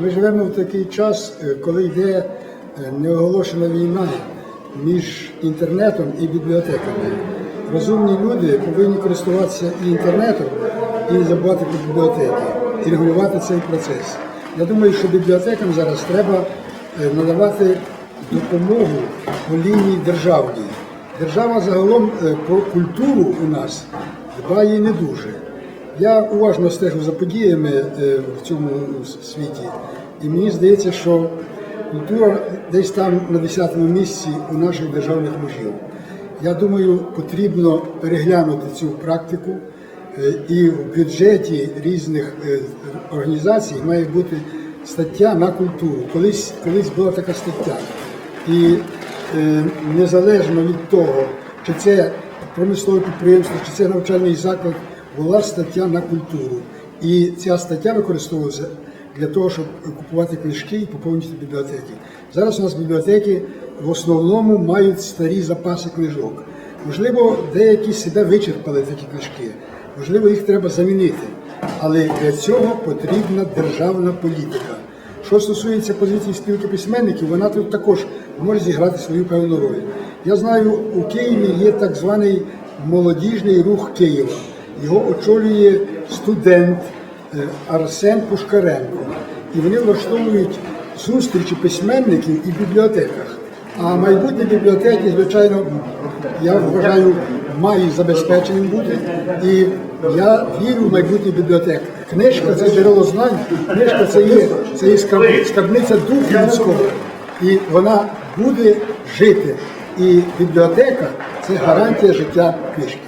Ми живемо в такий час, е, коли йде е, неоголошена війна між інтернетом і бібліотеками. Розумні люди повинні користуватися і інтернетом, і забувати про бібліотеки, і регулювати цей процес. Я думаю, що бібліотекам зараз треба е, надавати допомогу по лінії державній. Держава загалом про культуру у нас дбає не дуже. Я уважно стежу за подіями е, в цьому світі, і мені здається, що культура десь там на 10-му місці у наших державних мужів. Я думаю, потрібно переглянути цю практику, е, і в бюджеті різних е, організацій має бути стаття на культуру. Колись, колись була така стаття. І незалежно від того, чи це промислове підприємство, чи це навчальний заклад, була стаття на культуру. І ця стаття використовувалася для того, щоб купувати книжки і поповнити бібліотеки. Зараз у нас бібліотеки в основному мають старі запаси книжок. Можливо, деякі себе вичерпали такі книжки, можливо, їх треба замінити. Але для цього потрібна державна політика. Що стосується позиції спілки письменників, вона тут також може зіграти свою певну роль. Я знаю, у Києві є так званий молодіжний рух Києва. Його очолює студент е, Арсен Пушкаренко. І вони влаштовують зустрічі письменників і бібліотеках. А майбутні бібліотеки, звичайно, я вважаю, мають забезпеченим бути. І я вірю в майбутнє бібліотек. Книжка це джерело знань, книжка це є, це є скарб- скарбниця духу людського. І вона буде жити. І бібліотека це гарантія життя книжки.